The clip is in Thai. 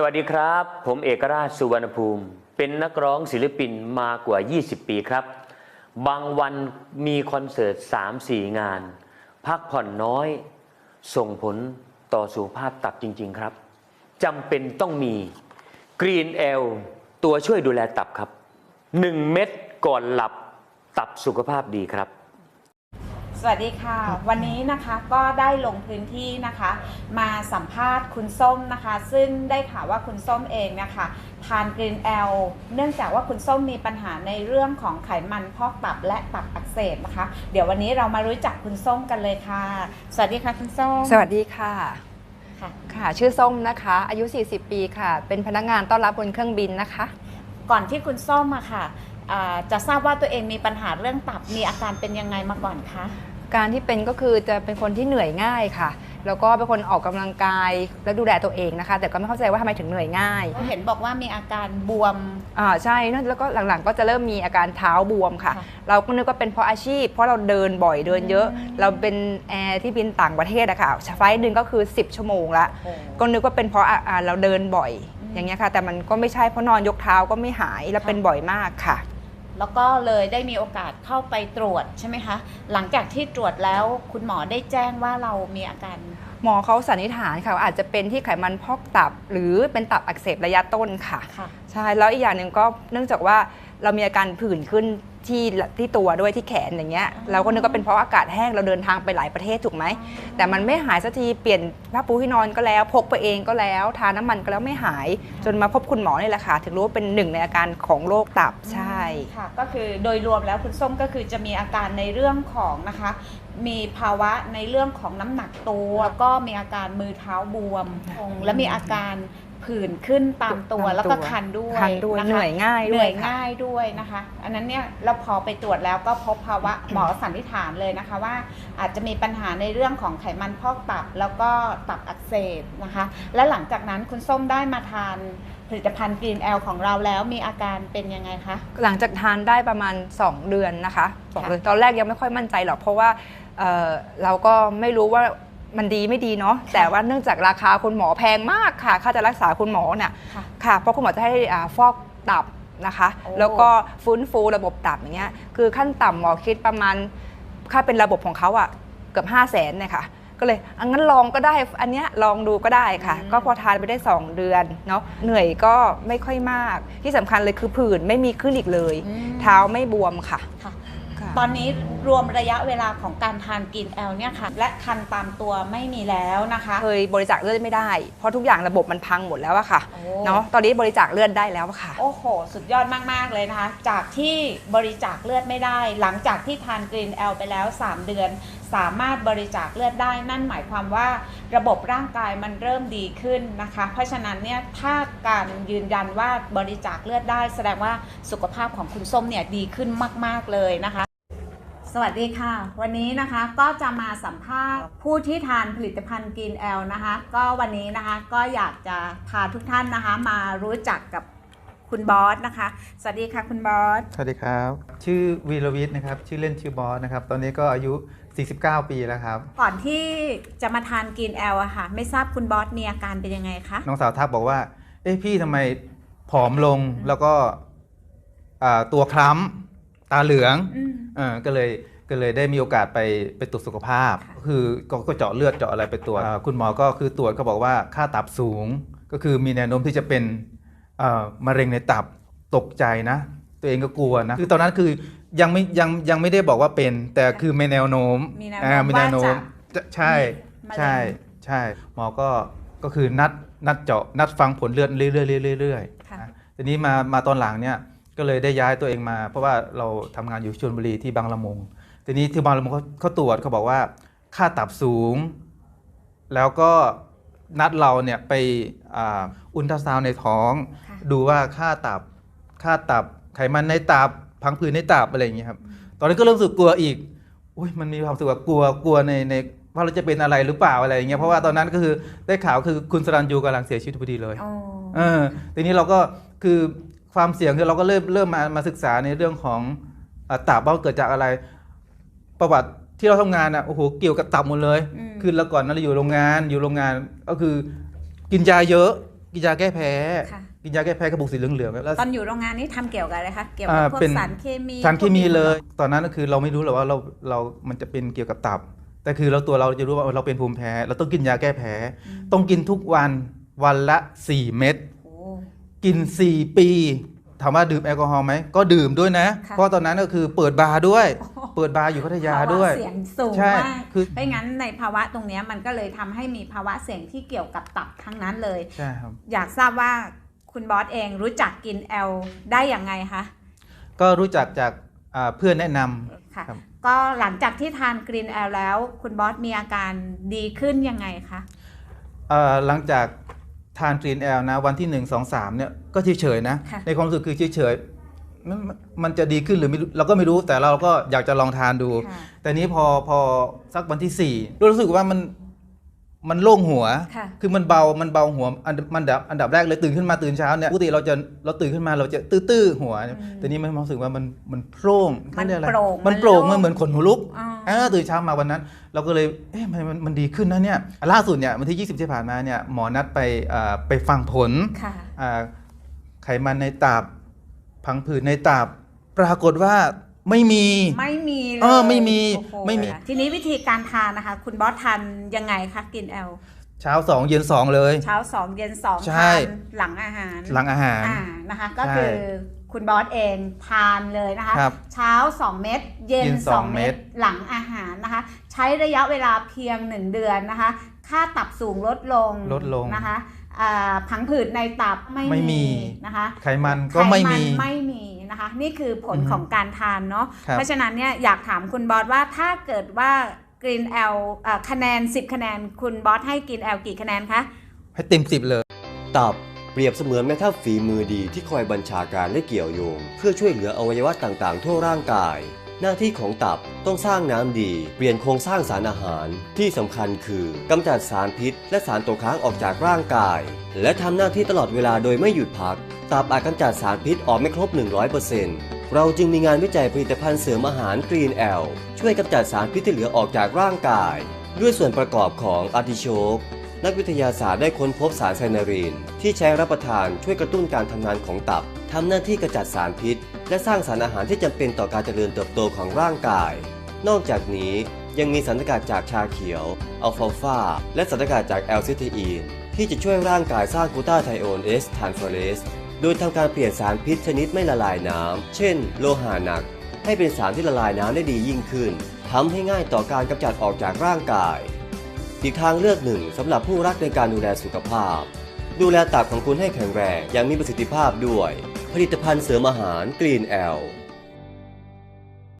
สวัสดีครับ ผมเอกราชสุวรรณภูมิ เป็นนักร้องศิลปินมากว่า 20 ปีครับ บางวันมีคอนเสิร์ต 3-4 งาน พักผ่อนน้อย ส่งผลต่อสุขภาพตับจริง ๆ ครับจำเป็นต้องมี Green L ตัวช่วยดูแลตับครับ 1 เม็ดก่อนหลับตับสุขภาพดีครับ สวัสดีค่ะ วันนี้นะคะก็ได้ลงพื้นที่นะคะ มาสัมภาษณ์คุณส้มนะคะ ซึ่งได้ข่าวว่าคุณส้มเองนะคะทานกรีนแอลเนื่องจากว่าคุณส้มมีปัญหาในเรื่องของไขมันพอกตับและตับอักเสบนะคะ เดี๋ยววันนี้เรามารู้จักคุณส้มกันเลยค่ะ สวัสดีค่ะคุณส้มสวัสดีค่ะค่ะค่ะชื่อส้มนะคะ อายุ 40 ปีค่ะ เป็นพนักงานต้อนรับบนเครื่องบินนะคะ ก่อนที่คุณส้มอะค่ะอ่าจะทราบว่าตัวเองมีปัญหาเรื่องตับมีอาการเป็นยังไงมาก่อนคะ การที่เป็นก็คือจะเป็นคนที่เหนื่อยง่ายค่ะ แล้วก็เป็นคนออกกำลังกายและดูแลตัวเองนะคะ แต่ก็ไม่เข้าใจว่าทำไมถึงเหนื่อยง่ายเห็นบอกว่ามีอาการบวมอ่าใช่นะแล้วก็หลังๆ ก็จะเริ่มมีอาการเท้าบวมค่ะค่ะ เราก็นึกว่าเป็นเพราะอาชีพ เพราะเราเดินบ่อยเดินเยอะอืมเราเป็นแอร์ที่บินต่างประเทศอะค่ะไฟล์หนึ่งก็คือ 10 ชั่วโมงละโอ้ก็นึกว่าเป็นเพราะอะอ่าเราเดินบ่อยอืมอย่างเงี้ยค่ะ แต่มันก็ไม่ใช่เพราะนอนยกเท้าก็ไม่หายแล้วค่ะเป็นบ่อยมากค่ะ แล้วก็เลยได้มีโอกาสเข้าไปตรวจใช่ไหมคะ หลังจากที่ตรวจแล้วคุณหมอได้แจ้งว่าเรามีอาการ หมอเขาสันนิษฐานค่ะว่าอาจจะเป็นที่ไขมันพอกตับ หรือเป็นตับอักเสบระยะต้นค่ะ ค่ะ ใช่ แล้วอีกอย่างหนึ่งก็เนื่องจากว่าเรามีอาการผื่นขึ้น ที่ที่ตัวด้วยที่แขนอย่างเงี้ยอ๋อเราก็นึกว่าเป็นเพราะอากาศแห้งเราเดินทางไปหลายประเทศถูกไหมแต่มันไม่หายสักทีเปลี่ยนผ้าปูที่นอนก็แล้ว พกไปเองก็แล้ว ทาน้ำมันก็แล้วไม่หาย จนมาพบคุณหมอนี่แหละค่ะถึงรู้ว่าเป็นหนึ่งในอาการของโรคตับใช่ค่ะก็คือโดยรวมแล้วคุณส้มก็คือจะมีอาการในเรื่องของนะคะ มีภาวะในเรื่องของน้ำหนักตัว ก็มีอาการมือเท้าบวม และมีอาการ ผื่นขึ้นตามตัวตามตัวแล้วก็คันด้วยคันด้วยะคะเหนื่อยง่ายด้วยเหนื่อยค่ะง่ายด้วยนะคะ อันนั้นเนี่ยเราพอไปตรวจแล้วก็พบภาวะหมอสันนิษฐานเลยนะคะว่า อาจจะมีปัญหาในเรื่องของไขมันพอกตับแล้วก็ตับอักเสบนะคะ และหลังจากนั้นคุณส้มได้มาทานผลิตภัณฑ์กรีนแอลของเราแล้วมีอาการเป็นยังไงคะ หลังจากทานได้ประมาณ 2 เดือนนะคะสองค่ะเดือนตอนแรกยังไม่ค่อยมั่นใจหรอกเพราะว่าเอ่อเราก็ไม่รู้ว่า มันดีไม่ดีเนาะแต่ว่าเนื่องจากราคาคุณหมอแพงมากค่ะ ค่าจะรักษาคุณหมอเนี่ยค่ะค่ะ เพราะคุณหมอจะให้อ่าฟอกตับนะคะ โอ้ แล้วก็ฟื้นฟูระบบตับอย่างเงี้ยคือขั้นต่ำหมอคิดประมาณค่าเป็นระบบของเขาอะเกือบ 5 0 0แสนเนี่ยค่ะ ก็เลยอังั้นลองก็ได้อันเนี้ยลองดูก็ได้ค่ะอืมก็พอทานไปได้ 2 เดือนเนาะเหนื่อยก็ไม่ค่อยมากที่สำคัญเลยคือผื่นไม่มีขึ้นอีกเลย อืม เท้าไม่บวมค่ะ ค่ะค่ะ ตอนนี้รวมระยะเวลาของการทานกินแอลเนี่ยค่ะ และคันตามตัวไม่มีแล้วนะคะ เคยบริจาคเลือดไม่ได้ เพราะทุกอย่างระบบมันพังหมดแล้วอะค่ะโอ้เนาะตอนนี้บริจาคเลือดได้แล้วอะค่ะ โอ้โห สุดยอดมาก ๆ เลยนะคะ จากที่บริจาคเลือดไม่ได้ หลังจากที่ทานกรีนแอลไปแล้ว 3 เดือน สามารถบริจาคเลือดได้ นั่นหมายความว่าระบบร่างกายมันเริ่มดีขึ้นนะคะ เพราะฉะนั้นเนี่ยถ้าการยืนยันว่าบริจาคเลือดได้ แสดงว่าสุขภาพของคุณส้มเนี่ยดีขึ้นมาก ๆ เลยนะคะ สวัสดีค่ะ วันนี้นะคะก็จะมาสัมภาษณ์ผู้ที่ทานผลิตภัณฑ์กินแอลนะคะ ก็วันนี้นะคะก็อยากจะพาทุกท่านนะคะ มารู้จักกับคุณบอสนะคะ สวัสดีค่ะคุณบอส สวัสดีครับ ชื่อวีรวิทย์นะครับ ชื่อเล่นชื่อบอสนะครับ ตอนนี้ก็อายุ 49 ปีแล้วครับ ก่อนที่จะมาทานกินแอลอะค่ะ ไม่ทราบคุณบอสมีอาการเป็นยังไงคะ น้องสาวทักบอกว่า เอ้พี่ทำไมผอมลงแล้วก็อ่าตัวคล้ำ ตาเหลืองอืมเออก็เลยก็เลยได้มีโอกาสไปไปตรวจสุขภาพค่ะก็คือก็ก็เจาะเลือดเจาะอะไรไปตรวจอ่าคุณหมอก็คือตรวจก็บอกว่าค่าตับสูง ก็คือมีแนวโน้มที่จะเป็นเอ่อมะเร็งในตับตกใจนะ ตัวเองก็กลัวนะ คือตอนนั้นคือยังไม่ยังยังไม่ได้บอกว่าเป็น แต่คือมีแนวโน้มมีแนวอ่าโน้มมีแนวโน้มว่าจะจะใช่มีมะเร็งใช่ใช่หมอก็ก็คือนัดนัดเจาะนัดฟังผลเลือดเรื่อยๆเรื่อยๆค่ะนะทีนี้มามาตอนหลังเนี่ย ก็เลยได้ย้ายตัวเองมา เพราะว่าเราทำงานอยู่ชลบุรีที่บางละมุงทีนี้ที่บางละมุงเขาเขาตรวจเขาบอกว่าค่าตับสูง แล้วก็นัดเราเนี่ยไปอ่าอุลตราซาวน์ในท้องค่ะดูว่าค่าตับค่าตับไขมันในตับพังผืดในตับอะไรอย่างเงี้ยครับตอนนี้นก็เริ่มรู้สึกกลัวอีกอุ้ยมันมีความรู้สึกว่ากลัวกลัวในในว่าเราจะเป็นอะไรหรือเปล่าอะไรอย่างเงี้ยเพราะว่าตอนนั้นก็คือได้ข่าวคือคุณสรันยูกำลังเสียชีวิตพอดีเลยโอ้เออทีนี้เราก็คือ ความเสี่ยงคือเราก็เริ่มเริ่มมามาศึกษาในเรื่องของอ่าตับว่าเกิดจากอะไร ประวัติที่เราทำงานอะโอ้โหเกี่ยวกับตับหมดเลยอืมคือเราก่อนนั้นเราอยู่โรงงานอยู่โรงงานก็คือ กินยาเยอะ กินยาแก้แพ้ค่ะกินยาแก้แพ้กระปุกสีเหลืองๆแล้วตอนอยู่โรงงานนี้ทำเกี่ยวกับอะไรคะเกี่ยวกับอ่าพวกเป็นสารเคมีสารเคมีพวกนี้เลย ตอนนั้นก็คือเราไม่รู้หรอกว่าเราเรามันจะเป็นเกี่ยวกับตับ แต่คือเราตัวเราจะรู้ว่าเราเป็นภูมิแพ้ เราต้องกินยาแก้แพ้ ต้องกินทุกวันวันละ 4 เม็ดโอ้ กิน 4 ปี ถามว่าดื่มแอลกอฮอล์ไหม ก็ดื่มด้วยนะ ค่ะ เพราะตอนนั้นก็คือเปิดบาร์ด้วย เปิดบาร์อยู่พัทยาด้วยภวะเสียงสูงใช่มากคือ เพราะงั้นในภาวะตรงเนี้ยมันก็เลยทำให้มีภาวะเสี่ยงที่เกี่ยวกับตับทั้งนั้นเลย ใช่ครับ อยากทราบว่าคุณบอสเองรู้จักกินแอลได้อย่างไงคะ ก็รู้จักจากอ่าเพื่อนแนะนำ ค่ะ ครับ ก็หลังจากที่ทานกรีนแอลแล้ว คุณบอสมีอาการดีขึ้นยังไงคะ เอ่อหลังจาก ทานกรีนแอลนะวันที่ 1 2 3เนี่ยก็เฉยๆนะ ค่ะ ในความรู้สึกคือเฉยๆมันมันจะดีขึ้นหรือไม่รู้เราก็ไม่รู้แต่เราก็อยากจะลองทานดู ค่ะ แต่นี้พอพอสักวันที่สี่รู้สึกว่ามัน มันโล่งหัวค่ะคือมันเบา มันเบาหัว อันมันดับอันดับแรกเลยตื่นขึ้นมาตื่นเช้าเนี่ยปกติเราจะเราตื่นขึ้นมาเราจะตื้อๆหัวอืมแต่นี้มันรู้สึกว่ามันมันโปร่งมันเขาเรียกอะไรโปร่งมันโปร่งมันโล่งมันเหมือนขนหัวลุกอ๋อเออตื่นเช้ามาวันนั้น เราก็เลย เอ๊ะมันมันมันดีขึ้นนะเนี่ย ล่าสุดเนี่ยวันที่ 20 ที่ผ่านมาเนี่ยหมอนัดไปอ่าไปฟังผลค่ะอ่าไขมันในตับ พังผืดในตับ ปรากฏว่า ไม่มี ไม่มีเลยเออไม่มีโอ้โหไม่มี ทีนี้วิธีการทานนะคะ คุณบอสทานยังไงคะกินแอล เช้าสองเย็นสองเลย เช้าสองเย็นสองใช่ ทานหลังอาหารหลังอาหาร อ่านะคะ ก็ใช่คือคุณบอสเองทานเลยนะคะ ครับเช้า 2 เม็ดเย็น เย็นสอง2 เม็เม็ดดหลังอาหารนะคะ ใช้ระยะเวลาเพียง 1 เดือนนะคะ ค่าตับสูงลดลงลดลงนะคะอ่าผังผืดในตับไม่ไม่มี นะคะไขมันก็ไม่มี ไขนไม่มี นะคะ นี่คือผลอือฮึของการทานเนาะครับเพราะฉะนั้นเนี่ยอยากถามคุณบอสว่าถ้าเกิดว่ากรีนแอลคะแนน 10 คะแนน คุณบอสให้กรีนแอลกี่คะแนนคะให้เต็มสิบเลยตับเปรียบเสมือนแม่ทัพฝีมือดีที่คอยบัญชาการและเกี่ยวโยง เพื่อช่วยเหลืออวัยวะต่างๆ ทั่วร่างกาย หน้าที่ของตับต้องสร้างน้ำดี เปลี่ยนโครงสร้างสารอาหารที่สำคัญคือกำจัดสารพิษ และสารตกค้างออกจากร่างกาย และทำหน้าที่ตลอดเวลาโดยไม่หยุดพัก ตับอาจกำจัดสารพิษออกไม่ครบ 100%เราจึงมีงานวิจัยผลิตภัณฑ์เสริมอาหารกรีนแอลช่วยกำจัดสารพิษที่เหลือออกจากร่างกาย ด้วยส่วนประกอบของอาร์ติโชกนักวิทยาศาสตร์ได้ค้นพบสารไซนารีน ที่ใช้รับประทานช่วยกระตุ้นการทำงานของตับทำหน้าที่กระจัดสารพิษ และสร้างสารอาหารที่จำเป็นต่อการเจริญเติบโตของร่างกาย นอกจากนี้ยังมีสารสกัดจากชาเขียว อัลฟาฟาและสารสกัดจากแอลซิเทอีนที่จะช่วยร่างกายสร้างกูต้าไทโอนเอสทานฟอเรสโดยทำการเปลี่ยนสารพิษชนิดไม่ละลายน้ำเช่น โลหะหนัก ให้เป็นสารที่ละลายน้ำได้ดียิ่งขึ้นทำให้ง่ายต่อการกำจัดออกจากร่างกาย อีกทางเลือกหนึ่งสำหรับผู้รักในการดูแลสุขภาพ ดูแลตับของคุณให้แข็งแรงอย่างมีประสิทธิภาพด้วย ผลิตภัณฑ์เสริมอาหารกรีนแอล